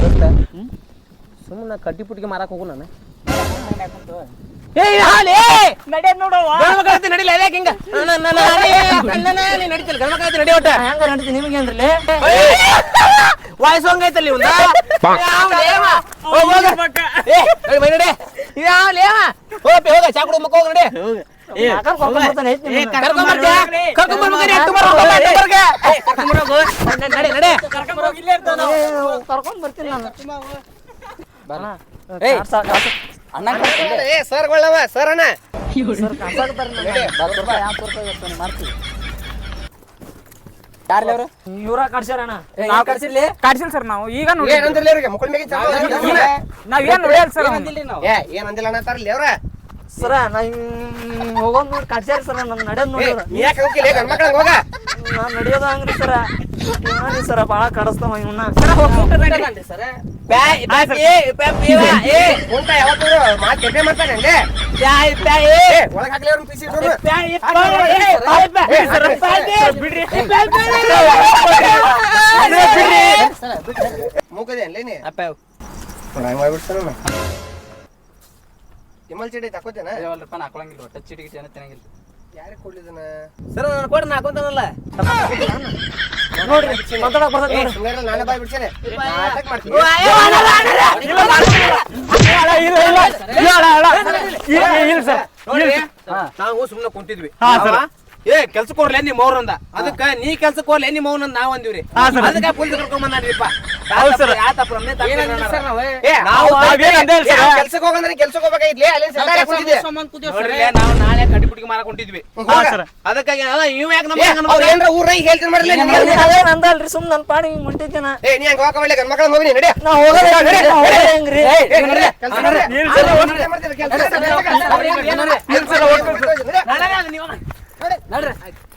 ದೋಸ್ತ ಸುಮ್ಮನೆ ಕಡ್ಡಿ ಪುಟ್ಟಿಗೆ ಮಾರಕ್ ಹೋಗು ನಾನು. ಏ ಹಾಲೆ! ನಡೆ ನೋಡವ್ವ ನಡಿಲ್ಲ ಹಿಂಗ? ನ- ನಡಿತಿಲ್ಲ. ಐತಿ ನಡಿ ಒಟ್ಟ ಹೆಂಗ ನಡೀತಿ ನಿಮಗೆ ಅಂದ್ರಲ್ಲ ವಾಯ್ಸ್ ನಡೆ ಹೋಗ್ ಹೋಗ. ಏ, ನಡಿ ಮೈ ನಡಿ. ಇದು ಯಾವ ಲೇವ? ಹೋಗ್ ಹೋಗ ಚಾ ಕುಡ್ದು ಮಕ್ಕ ಹೋಗ್ ನಡಿ. ಕರ್ಕೊಂಡ್ ಬರ್ಬೇಕು ಬರ್ಬೇಕು, ನಡೆ ಬರ್ಗೆ. ಕರ್ಕೊಂಡ್ ಬರ್ತೀನಿ ನಾನು. ಅಣ್ಣ ಏ ಸರ್ ಅಣ್ಣ. ಸರ್ ಮಾಡ್ತೀವಿ ಇವ್ರ ಕಡ್ಸ್ಯಾರಣ್ಣ ನಾವು ಸರ್ ನಾವು. ಈಗ ನೋಡಿ ಏನಂದಿಲ್ಲ ಇವ್ರಿಗೆ ನೋಡಿಯಲ್ಲ ಸರ್ ಏ ಏನಂದಿಲ್ಲ ಅವ್ರ? ಸರ ನಾ ಹೋಗೋದ್ ನೋಡಿ ಕಡ್ಸ್ಯಾರ ಸರ ನಾನು ನಡೆಯೋದ್ ನೋಡಿ ಯಾಕೆ ಹೋಗಿಲ್ಲ ಗಂಡ್ ಮಕ್ಳಂಗ್ ಹೋಗ ನಾ ನಡೆಯೋದ ಹಂಗ್ರಿ ಸರ. ಸರ ಬಾಳ ಕಡಸ್ತಾವ ಇವನ್ನ. ಇಮಲ್ ಚೀಟಿ ತಕೋತೇನ ಹಾಕೊಳಂಗಿಲ್ಲ ಒಟ್ಟ. ಚೀಟಿ ಗಿಟಿ ಏನೋ ತಿನ್ನಂಗಿಲ್ಲ. ಯಾರಿಗೆ ಕೊಡ್ಲಿದನ ಸರ್ ನಾನು ಕೊಡ್ರಿ ನಾ ಹಾಕೊಂತಾನಲ್ಲ ನೋಡ್ರಿ ಮಾತಾಡಕ್ ಬರ್ತೈತಿ ಏ, ನೋಡ್ರಿ ನಾನೇ ಬಾಯ್ ಬಿಡ್ಸೇನೆ ನಾಟಕ ಮಾಡ್ತೀನಿ ಇಲ್ಲ ಸರ್ ನಾವು ಸುಮ್ಮನೆ ಕುಂತಿದ್ವಿ ಹಾ, ಸರ್. ಏ ಕೆಲ್ಸಕ್ಕೆ ಹೋಗ್ಲೆ ನಿಮ್ಮ ಅವ್ರಂದ. ಅದಕ್ಕ ನೀ ಕೆಲ್ಸಕ್ಕೆ ಹೋಗ್ಲೆ ನಿಮ್ಮ ಅವ್ನ ನಾವ್ ಅಂದಿವ್ರಿ. ಹಾ. ಅದಕ್ಕ ಪೊಲೀಸ್ ಕರ್ಕೊಂಡ್ ಬಂದ್ರಿಪ್ಪ ಹೌದ್ ಸರ್. ನಾವು? ನಾವೇನ್ ಅಂದೇ ಇಲ್ಲ ಸರ್. ಕೆಲ್ಸಕ್ಕೆ ಹೋಗಂದ್ರೆ ಕೆಲ್ಸಕ್ಕೆ ಹೋಗ್ಬೇಕಾಗಿದ್ಲಿ ಅಲ್ಲಿ ಸೆಂಟರ್ ಕುಂತಿದ್ದೆ ನೋಡ್ರಿ ನಾವು ನಾಳೆ ಕಡ್ಡಿ ಪುಟ್ಟಿಗೆ ಮಾರಕ್ ಹೊಂಟಿದ್ವಿ. ಹಾ, ಸರ್. ಅದಕ್ಕಾಗಿ ಅದ ಇವ್ ಯಾಕೆ ನಮ್ಮ ಅವ್ರ ಏನ್ರ ಊರ ಈಗ ಹೇಳ್ತೀನಿ ಮಾಡ್ಲಿ ಅದೇನ್ ಅಂದಲ್ರಿ ಸುಮ್ ನನ್ ಪಾಡಿ ಹಿಂಗ್ ಏ ನೀ ಹಂಗ ಗಂಡ ನಡಿ. ನಾ ಹೋಗೋದ? ನಾ ಹೋಗೋದ ಹೆಂಗ್ರಿ? ಏ, ಕೆಲ್ಸ ಕೆಲ್ಸ. ನಡ್ರಿ ನೇ ಬರ್ರಿ ಹೇಳ್ರಿ ಸರ್ ಎಲ್ಲಿ ನಿಂತಿರ್ತಾರೆ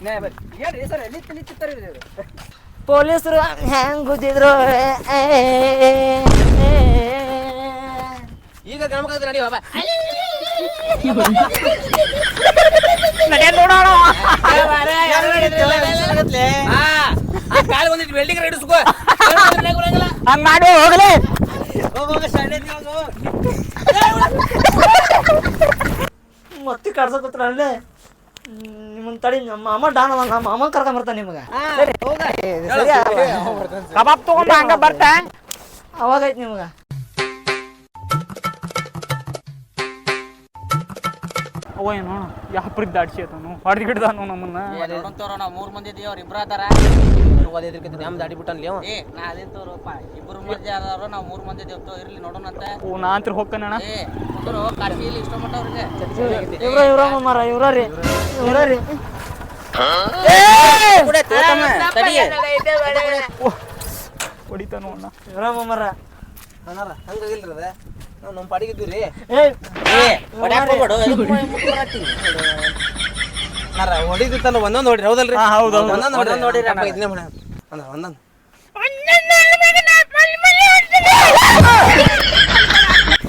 ಪೊಲೀಸರು ಹೆಂಗ್ ಗುದ್ದಿದ್ರು? ಈಗ ಗಂಡ ಮಕ್ಕಳ ನಡಿ ಬಾಬಾ. ಕಾಲ ಒಂದಿಟ್ಟು ಬಿಲ್ಡಿಂಗ್ ಹಿಡಿಸ್ಕೋ ಹಂಗ್ ಮಾಡಿ ಹೋಗ್ಲಿ. ಮತ್ತೆ ಕಡ್ಸಕತ್ರ ಅಲ್ಲೇ. ನಿಮ್ಮನ್ ತಡಿ ನಮ್ಮ ಮಾಮ ಡಾನ್ ನಮ್ಮ ಮಾಮ ಕರ್ಕೊಂಡ್ ಬರ್ತಾನೆ ನಿಮಗ ಕಬಾಬ್ ತಗೊಂಡ್ ಹಂಗ ಬರ್ತಾ ಅವಾಗ ಐತಿ ನಿಮಗ ಅವ ಏನು ಯಾಪ್ರಿ ದಾಡ್ಸಿ ಆತನು ಹೊಡೆದು ಗಿಡ್ದಾನು ನಮ್ಮನ್ನ ನೋಡಂತವ್ರ ನಾವು ಮೂರ್ ಮಂದಿ ಇದೀವಿ ಅವ್ರ ಇಬ್ರ ಅದಾರ ಡ್ಯಾಮ್ ದಾಡಿ ಬಿಟ್ಟಾನ್ಲಿ ಅವ? ಏ ನಾ ಅದೇನ್ ತೋರಪ್ಪ ಇಬ್ರು ಮಂದಿ ಅದಾರ ನಾವ್ ಮೂರು ಮಂದಿ ಇದೇವ್ ತೋ ಇರ್ಲಿ ನೋಡೋಣ ಅಂತ. ಓ ನಾ ಅಂತ್ರ ಹೋಗ್ತಾನಣ್ಣ ಏ ಕುಂದ್ರು ಇಲ್ಲಿ ಇಷ್ಟ ಮಟ್ಟ ಅವ್ರಿಗೆ. ಇವ್ರ ಇವ್ರ ಮಾಮಾರ ಇವ್ರ ರೀ ಇವ್ರ ರೀ. ಹೊಡಿತಾನು ಅಣ್ಣ. ಇವ್ರ ಮಾರ. ಅಣ್ಣಾರ ಹಂಗಾಗಿಲ್ರಿ ಅದ? ನಾವು ನಮ್ಮ ಪಾಡಿಗಿದ್ವಿ ರೀ ಏ ಹೊಡಿದಿತ್ತಲ್ಲ ಒಂದೊಂದು ಹೊಡ್ರಿ ಹೌದಲ್ರಿ? ಹೌದ್. ಒಂದೊಂದು ಹೊಡೀರಿ ಅಪ್ಪ, ಇದನ್ನೇ ಮಾಡ ಅಂದ್ರ ಒಂದೊಂದು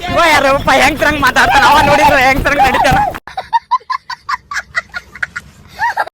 ಇವ ಯಾರಪ್ಪ ಹೆಂಗ್ ಹೆಂಗ್ ಮಾತಾಡ್ತಾನ? ಅವ ನೋಡಿದ್ರೆ ಹೆಂಗ್ ನಡೀತಾನ?